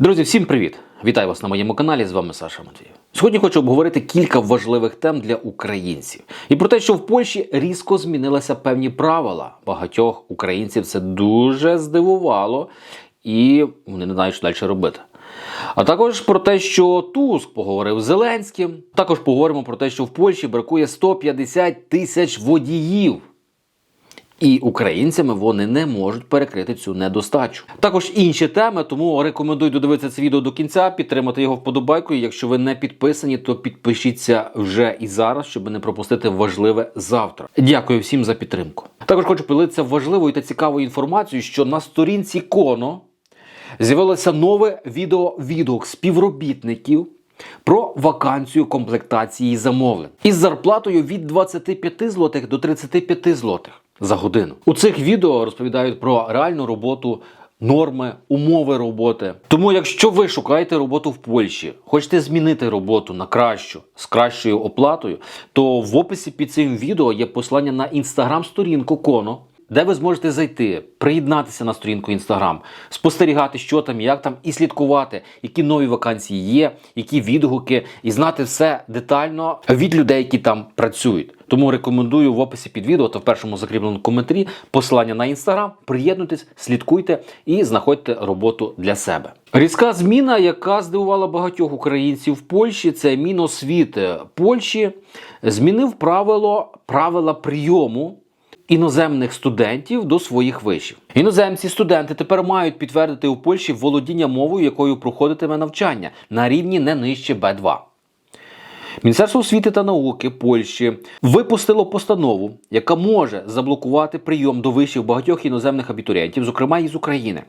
Друзі, всім привіт! Вітаю вас на моєму каналі. З вами Саша Матвієв. Сьогодні хочу обговорити кілька важливих тем для українців і про те, що в Польщі різко змінилися певні правила. Багатьох українців це дуже здивувало, і вони не знають, що далі робити. А також про те, що Туск поговорив з Зеленським. Також поговоримо про те, що в Польщі бракує 150 тисяч водіїв. І українцями вони не можуть перекрити цю недостачу. Також інші теми, тому рекомендую додивитися це відео до кінця, підтримати його вподобайкою. Якщо ви не підписані, то підпишіться вже і зараз, щоб не пропустити важливе завтра. Дякую всім за підтримку. Також хочу поділитися важливою та цікавою інформацією, що на сторінці Коно з'явилося нове відео-відгук співробітників. Про вакансію комплектації замовлень із зарплатою від 25 злотих до 35 злотих за годину. У цих відео розповідають про реальну роботу, норми, умови роботи. Тому, якщо ви шукаєте роботу в Польщі, хочете змінити роботу на кращу з кращою оплатою, то в описі під цим відео є посилання на інстаграм-сторінку Коно. Де ви зможете зайти, приєднатися на сторінку Instagram, спостерігати, що там, як там, і слідкувати, які нові вакансії є, які відгуки, і знати все детально від людей, які там працюють. Тому рекомендую в описі під відео та в першому закріпленому коментарі посилання на інстаграм. Приєднуйтесь, слідкуйте і знаходьте роботу для себе. Різка зміна, яка здивувала багатьох українців в Польщі, це Міносвіти Польщі змінив правило правила прийому іноземних студентів до своїх вишів. Іноземці студенти тепер мають підтвердити у Польщі володіння мовою, якою проходитиме навчання на рівні не нижче Б2. Міністерство освіти та науки Польщі випустило постанову, яка може заблокувати прийом до вишів багатьох іноземних абітурієнтів, зокрема і з України.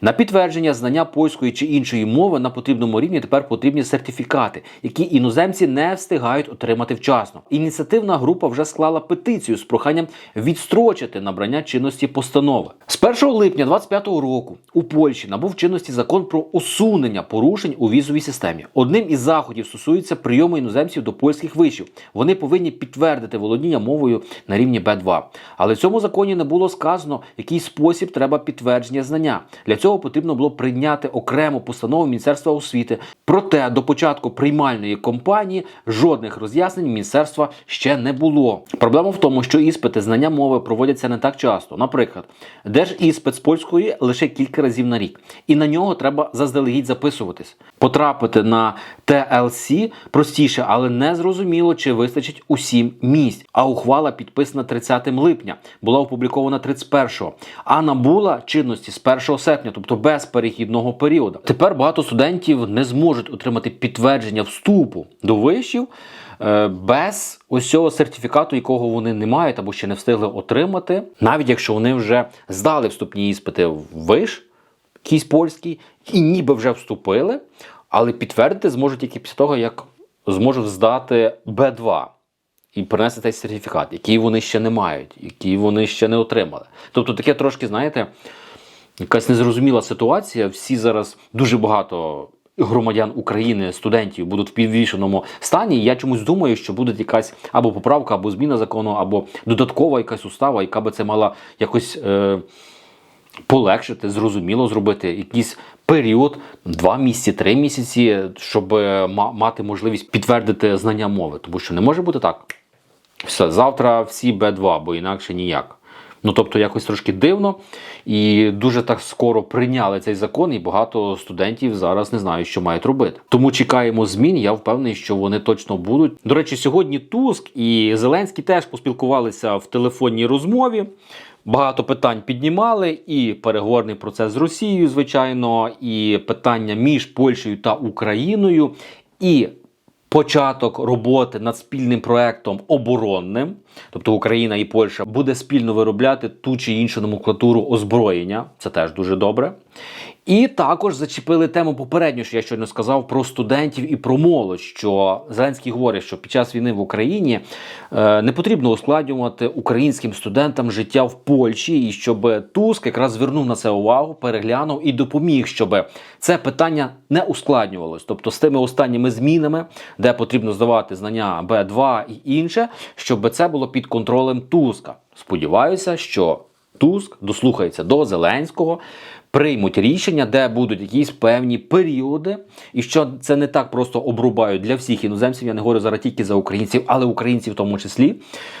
На підтвердження знання польської чи іншої мови на потрібному рівні тепер потрібні сертифікати, які іноземці не встигають отримати вчасно. Ініціативна група вже склала петицію з проханням відстрочити набрання чинності постанови. З 1 липня 2025 року у Польщі набув чинності закон про усунення порушень у візовій системі. Одним із заходів стосується прийому іноземців до польських вишів. Вони повинні підтвердити володіння мовою на рівні Б2. Але в цьому законі не було сказано, який спосіб треба підтвердження знання. Для цього потрібно було прийняти окрему постанову Міністерства освіти. Проте до початку приймальної кампанії жодних роз'яснень міністерства ще не було. Проблема в тому, що іспити знання мови проводяться не так часто. Наприклад, держіспит з польської лише кілька разів на рік, і на нього треба заздалегідь записуватись. Потрапити на ТЛС простіше, але не зрозуміло, чи вистачить усім місць. А ухвала підписана 30 липня, була опублікована 31-го, а набула чинності з 1 серпня, тобто без перехідного періоду. Тепер багато студентів не зможуть отримати підтвердження вступу до вишів. е, Без ось цього сертифікату, якого вони не мають або ще не встигли отримати, навіть якщо вони вже здали вступні іспити в виш, якийсь польський, і ніби вже вступили, але підтвердити зможуть тільки після того, як зможуть здати Б2 і принести цей сертифікат, який вони ще не мають, який вони ще не отримали. Тобто таке трошки, знаєте, якась незрозуміла ситуація. Всі зараз дуже багато. Громадян України, студентів будуть в підвішеному стані. Я чомусь думаю, що буде якась або поправка, або зміна закону, або додаткова якась устава, яка би це мала якось е, полегшити, зрозуміло зробити якийсь період, два місяці, три місяці, щоб е, ма- мати можливість підтвердити знання мови. Тому що не може бути так. Все, завтра всі Б2, бо інакше ніяк. Ну, тобто, якось трошки дивно. І дуже так скоро прийняли цей закон, і багато студентів зараз не знають, що мають робити. Тому чекаємо змін. Я впевнений, що вони точно будуть. До речі, сьогодні Туск і Зеленський теж поспілкувалися в телефонній розмові. Багато питань піднімали, і переговорний процес з Росією, звичайно, і питання між Польщею та Україною, і початок роботи над спільним проектом оборонним, тобто Україна і Польща буде спільно виробляти ту чи іншу номенклатуру озброєння. Це теж дуже добре. І також зачепили тему попередньо, що я щойно сказав про студентів і про молодь. Що Зеленський говорить, що під час війни в Україні е, не потрібно ускладнювати українським студентам життя в Польщі, і щоб Туск якраз звернув на це увагу, переглянув і допоміг, щоб це питання не ускладнювалось. Тобто з тими останніми змінами, де потрібно здавати знання Б2 і інше, щоб це було під контролем Туска. Сподіваюся, що Туск дослухається до Зеленського, приймуть рішення, де будуть якісь певні періоди, і що це не так просто обрубають для всіх іноземців. Я не говорю зараз тільки за українців, але українців в тому числі,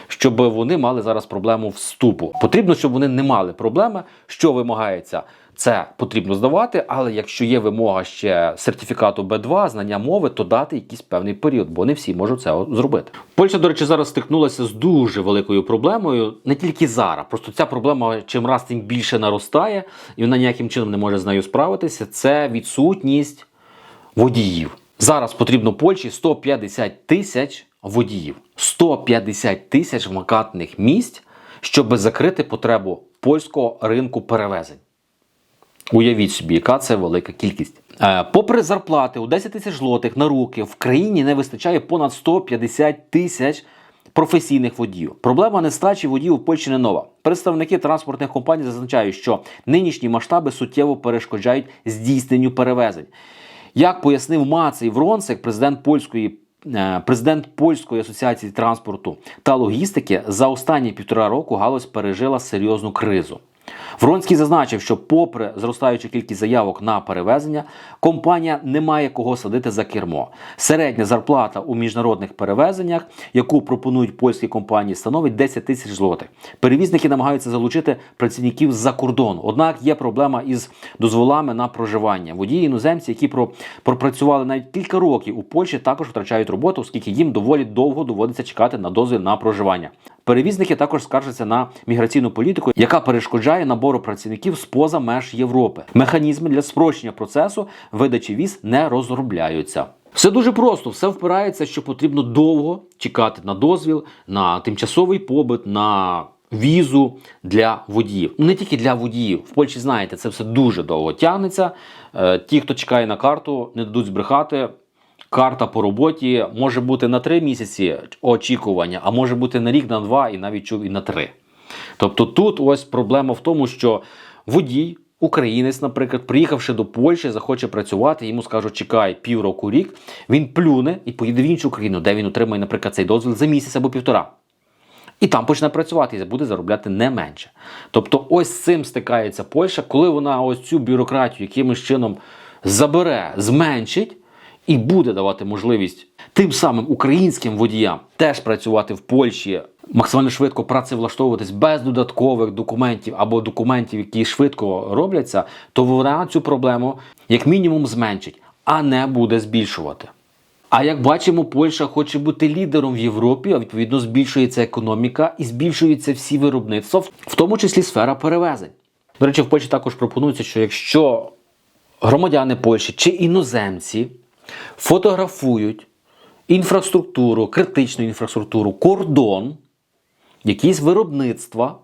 щоб вони мали зараз проблему вступу. Потрібно, щоб вони не мали проблеми, що вимагається. Це потрібно здавати, але якщо є вимога ще сертифікату Б2, знання мови, то дати якийсь певний період, бо не всі можуть це зробити. Польща, до речі, зараз стикнулася з дуже великою проблемою, не тільки зараз. Просто ця проблема чим раз тим більше наростає, і вона ніяким чином не може з нею справитися. Це відсутність водіїв. Зараз потрібно Польщі 150 тисяч водіїв, 150 тисяч вакантних місць, щоб закрити потребу польського ринку перевезень. Уявіть собі, яка це велика кількість. Е, Попри зарплати у 10 тисяч злотих на руки в країні не вистачає понад 150 тисяч професійних водіїв. Проблема нестачі водіїв у Польщі не нова. Представники транспортних компаній зазначають, що нинішні масштаби суттєво перешкоджають здійсненню перевезень. Як пояснив Мацей Вронцек, президент польської. е, Президент польської асоціації транспорту та логістики за останні півтора року галузь пережила серйозну кризу. Вронський зазначив, що, попри зростаючу кількість заявок на перевезення, компанія не має кого садити за кермо. Середня зарплата у міжнародних перевезеннях, яку пропонують польські компанії, становить 10 тисяч злотих. Перевізники намагаються залучити працівників з-за кордону. Однак є проблема із дозволами на проживання. Водії іноземці, які пропрацювали навіть кілька років у Польщі, також втрачають роботу, оскільки їм доволі довго доводиться чекати на дозвіл на проживання. Перевізники також скаржаться на міграційну політику, яка перешкоджає набору працівників з поза меж Європи. Механізми для спрощення процесу видачі віз не розробляються. Все дуже просто, все впирається, що потрібно довго чекати на дозвіл, на тимчасовий побит, на візу для водіїв. Ну, Не тільки для водіїв. В Польщі знаєте, це все дуже довго тягнеться. Е, Ті, хто чекає на карту, не дадуть збрехати. Карта по роботі може бути на три місяці очікування, а може бути на рік, на два і навіть чув і на три. Тобто тут ось проблема в тому, що водій, українець, наприклад, приїхавши до Польщі, захоче працювати, йому скажуть, чекай півроку рік, він плюне і поїде в іншу країну, де він отримає, наприклад, цей дозвіл за місяць або півтора. І там почне працювати і буде заробляти не менше. Тобто, ось з цим стикається Польща, коли вона ось цю бюрократію якимось чином забере, зменшить і буде давати можливість тим самим українським водіям теж працювати в Польщі, максимально швидко працевлаштовуватись без додаткових документів або документів, які швидко робляться, то вона цю проблему як мінімум зменшить, а не буде збільшувати. А як бачимо, Польща хоче бути лідером в Європі, а відповідно збільшується економіка і збільшуються всі виробництва, в тому числі сфера перевезень. До речі, в Польщі також пропонується, що якщо громадяни Польщі чи іноземці фотографують інфраструктуру, критичну інфраструктуру, кордон, якісь виробництва,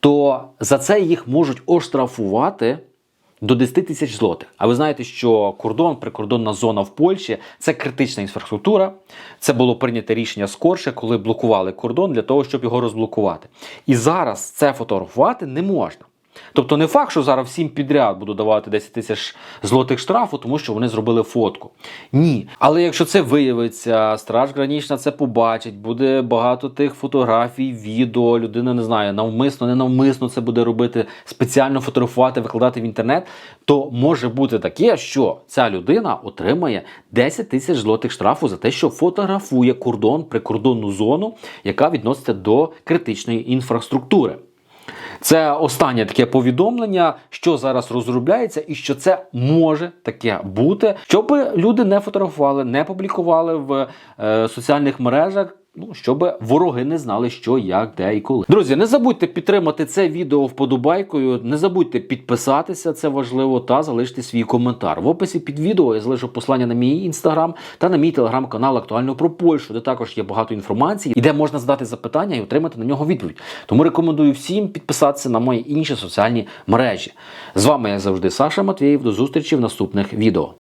то за це їх можуть оштрафувати до 10 тисяч злотих. А ви знаєте, що кордон, прикордонна зона в Польщі це критична інфраструктура. Це було прийнято рішення скорше, коли блокували кордон для того, щоб його розблокувати. І зараз це фотографувати не можна. Тобто не факт, що зараз всім підряд буду давати 10 тисяч злотих штрафу, тому що вони зробили фотку. Ні. Але якщо це виявиться, страж гранічна це побачить, буде багато тих фотографій, відео, людина не знаю, навмисно, ненавмисно це буде робити, спеціально фотографувати, викладати в інтернет, то може бути таке, що ця людина отримає 10 тисяч злотих штрафу за те, що фотографує кордон, прикордонну зону, яка відноситься до критичної інфраструктури. Це останнє таке повідомлення, що зараз розробляється, і що це може таке бути, щоб люди не фотографували, не публікували в е, соціальних мережах. Ну, щоб вороги не знали, що, як, де і коли. Друзі, не забудьте підтримати це відео вподобайкою, не забудьте підписатися, це важливо, та залишити свій коментар. В описі під відео я залишу послання на мій інстаграм та на мій телеграм-канал Актуально про Польщу, де також є багато інформації, і де можна задати запитання і отримати на нього відповідь. Тому рекомендую всім підписатися на мої інші соціальні мережі. З вами, як завжди, Саша Матвєєв. До зустрічі в наступних відео.